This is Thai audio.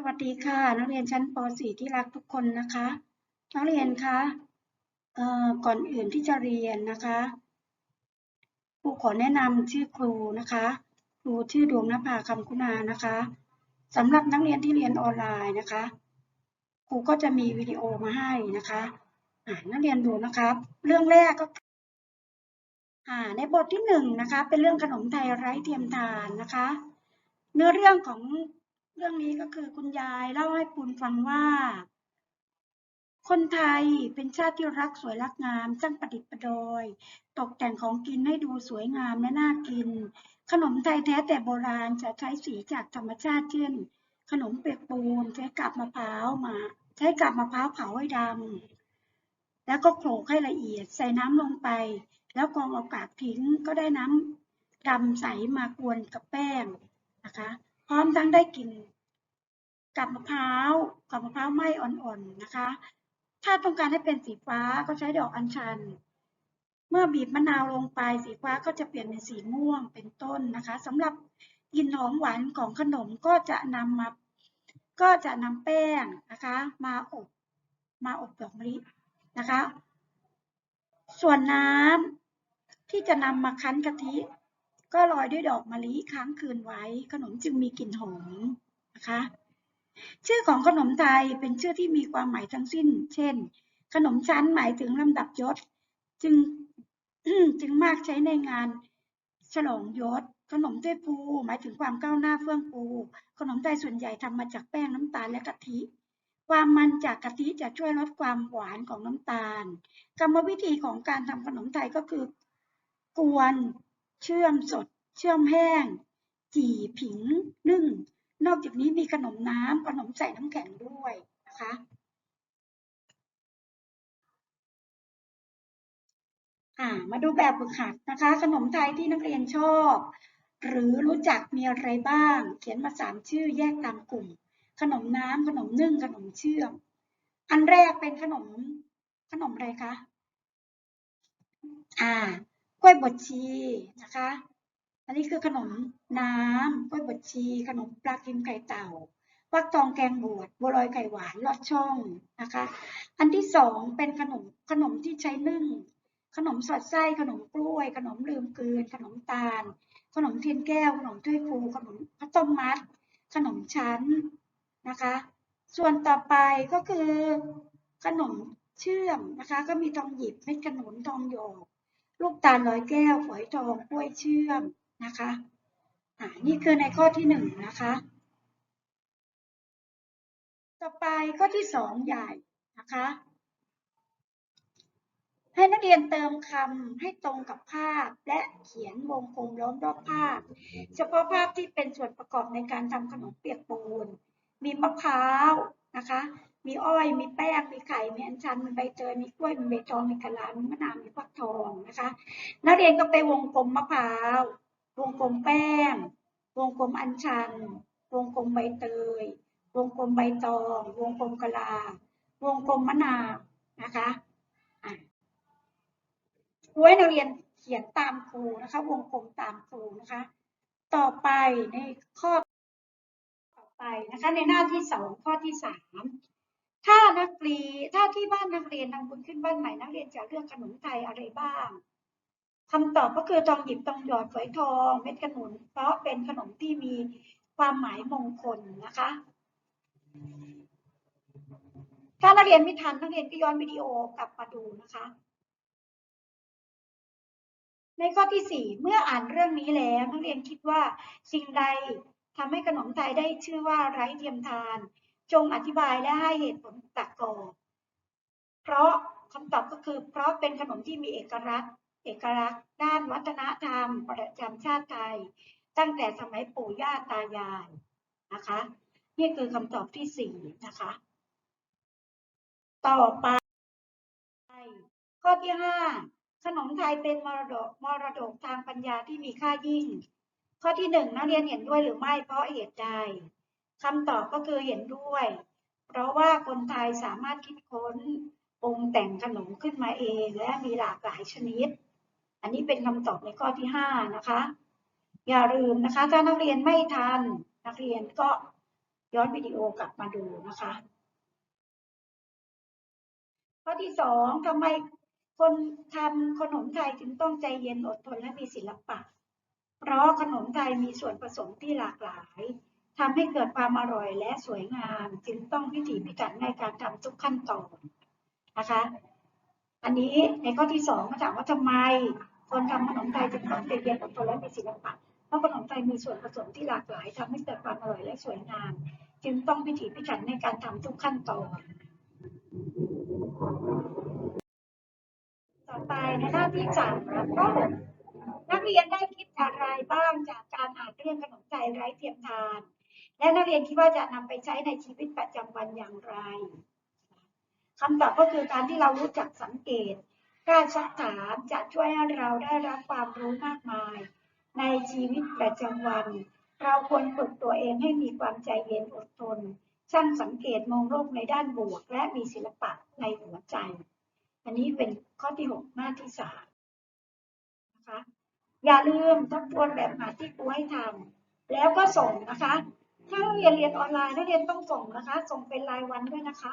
สวัสดีค่ะ นักเรียนชั้นป .4 ที่รักทุกคนนะคะ นักเรียนคะเอ่อก่อนอื่นที่จะเรียนนะคะครูขอแนะนำชื่อครูนะคะ ครูชื่อดวงนภาคำคุณานะคะสำหรับนักเรียนที่เรียนออนไลน์นะคะ ครูก็จะมีวิดีโอมาให้นะคะนักเรียนดูนะครับ เรื่องแรกก็อ่าในบทที่หนึ่งนะคะ เป็นเรื่องขนมไทยไร้เทียมทานนะคะ เนื้อเรื่องของ เรื่องนี้ก็คือคุณยายเล่าให้ปูนฟังว่า คนไทยเป็นชาติที่รักสวยรักงามช่างประดิษฐ์ประดอย ตกแต่งของกินให้ดูสวยงามและน่ากิน ขนมไทยแท้แต่โบราณจะใช้สีจากธรรมชาติเช่น ขนมเปียกปูนใช้กับมะพร้าวมา ใช้กับมะพร้าวเผาให้ดำแล้วก็โขลกให้ละเอียดใส่น้ำลงไป แล้วกรองเอากากทิ้งก็ได้น้ำดำใสมากวนกับแป้งนะคะ พร้อมทั้งได้กลิ่นกับมะพร้าวกับมะพร้าวไหม้อ่อนๆนะคะ ถ้าต้องการให้เป็นสีฟ้าก็ใช้ดอกอัญชัน เมื่อบีบมะนาวลงไปสีฟ้าก็จะเปลี่ยนเป็นสีม่วงเป็นต้นนะคะสำหรับกลิ่นหอมหวานของขนมก็จะนำมาก็จะนำแป้งนะคะ มาอบมาอบดอกมะลินะคะ ส่วนน้ำที่จะนำมาคั้นกะทิ ก็โรยด้วยดอกมะลิค้างคืนไว้ ขนมจึงมีกลิ่นหอมนะคะ ชื่อของขนมไทยเป็นชื่อที่มีความหมายทั้งสิ้น เช่น ขนมชั้นหมายถึงลำดับยศ จึงจึงมากใช้ในงานฉลองยศ ขนมถ้วยปูหมายถึงความก้าวหน้าเฟื่องฟู ขนมไทยส่วนใหญ่ทำมาจากแป้งน้ำตาลและกะทิ ความมันจากกะทิจะช่วยลดความหวานของน้ำตาล กรรมวิธีของการทำขนมไทยก็คือกวน เชื่อมสด เชื่อมแห้ง จี่ผิงนึ่ง นอกจากนี้มีขนมน้ำขนมใส่น้ำแข็งด้วยนะคะ่ามาดูแบบฝึกหัดนะคะ ขนมไทยที่นักเรียนชอบ หรือรู้จักมีอะไรบ้าง เขียนมาสามชื่อแยกตามกลุ่ม ขนมน้ำขนมนึ่งขนมเชื่อม อันแรกเป็นขนมขนมอะไรคะ อ่า กล้วยบดชีนะคะ อันนี้คือขนมน้ำกล้วยบดชี ขนมปลากิมไข่เต่าฟักทองแกงบวชบัวลอยไข่หวานลอดช่องนะคะ อันที่สองเป็นขนมขนมที่ใช้นึ่ง ขนมสอดไส้ขนมกล้วย ขนมลืมเกลืนขนมตาล ขนมเทียนแก้ว ขนมถ้วยฟูขนมข้าวต้มมัด ขนมชั้นนะคะ ส่วนต่อไปก็คือขนมเชื่อมนะคะ ก็มีทองหยิบเม็ดขนุนทองหยก ลูกตาลร้อยแก้วฝอยทองกล้วยเชื่อมนะคะอ่านี่คือในข้อที่หนึ่งนะคะ ต่อไปข้อที่สองใหญ่นะคะ ให้นักเรียนเติมคำให้ตรงกับภาพ และเขียนวงกลมล้อมรอบภาพ เฉพาะภาพที่เป็นส่วนประกอบในการทำขนมเปียกปูน มีมะพร้าวนะคะ มีอ้อย มีแป้ง มีไข่ มีอัญชัน มีใบเตย มีกล้วย มีใบตอง มีกะลา มีมะนาว มีฟักทองนะคะ นักเรียนก็ไปวงกลมมะพร้าว วงกลมแป้ง วงกลมอัญชัน วงกลมใบเตย วงกลมใบตอง วงกลมกะลา วงกลมมะนาวนะคะอะครูให้นักเรียนเขียนตามครูนะคะ วงกลมตามครูนะคะ ต่อไปในข้อต่อไปนะคะ ในหน้าที่สองข้อที่สามาที่บ้านนักเรียนทำบุญขึ้นบ้านใหม่นักเรียนจะเลือกขนมไทยอะไรบ้างคำตอบก็คือทองหยิบทองหยอดฝอยทองเม็ดขนุน เพราะเป็นขนมที่มีความหมายมงคลนะคะ ถ้านักเรียนไม่ทันนักเรียนก็ย้อนวิดีโอกลับมาดูนะคะ ในข้อที่สี่เมื่ออ่านเรื่องนี้แล้วนักเรียนคิดว่าสิ่งใดทำให้ขนมไทยได้ชื่อว่าไร้เทียมทาน จงอธิบายและให้เหตุผลประกอบ เพราะคำตอบก็คือ เพราะเป็นขนมที่มีเอกลักษณ์ เอกลักษณ์ ด้านวัฒนธรรม ประจำชาติไทย ตั้งแต่สมัยปู่ย่าตายายนะคะ นี่คือคำตอบที่สี่นะคะ ต่อไป ข้อที่ห้าขนมไทยเป็นมรดกมรดกทางปัญญาที่มีค่ายิ่ง ข้อที่หนึ่งนักเรียนเห็นด้วยหรือไม่เพราะเหตุใดคำตอบก็คือเห็นด้วย เพราะว่าคนไทยสามารถคิดค้น ปรุงแต่งขนมขึ้นมาเองและมีหลากหลายชนิด อันนี้เป็นคำตอบในข้อที่ห้านะคะ อย่าลืมนะคะ ถ้านักเรียนไม่ทัน นักเรียนก็ย้อนวิดีโอกลับมาดูนะคะ ข้อที่สองทำไมคนทำขนมไทยจึงต้องใจเย็นอดทนและมีศิลปะ เพราะขนมไทยมีส่วนผสมที่หลากหลายทำให้เกิดความอร่อยและสวยงาม จึงต้องพิถีพิถันในการทำทุกขั้นตอน นะคะ อันนี้ในข้อที่สองมาถามว่าทำไม คนทำขนมไทยจึงต้องใจเย็นอดทนและมีศิลปะ เพราะขนมไทยมีส่วนผสมที่หลากหลายทำให้เกิดความอร่อยและสวยงาม จึงต้องพิถีพิถันในการทำทุกขั้นตอน ต่อไปในหน้าที่สามข้อหกนักเรียนได้คิดอะไรบ้างจากการอ่านเรื่องขนมไทยไร้เทียมทาน และนักเรียนคิดว่าจะนำไปใช้ในชีวิตประจำวันอย่างไร คำตอบก็คือการที่เรารู้จักสังเกตกล้าซักถามจะช่วยให้เราได้รับความรู้มากมาย ในชีวิตประจำวัน เราควรฝึกตัวเองให้มีความใจเย็นอดทนช่างสังเกตมองโลกในด้านบวก และมีศิลปะในหัวใจ อันนี้เป็นข้อที่หกหน้าที่สามนะคะอย่าลืมทบทวนแบบหาที่ครูให้ทำแล้วก็ส่งนะคะ ถ้าเรียนเรียนออนไลน์นักเรียนต้องส่งนะคะ ส่งเป็นรายวันด้วยนะคะ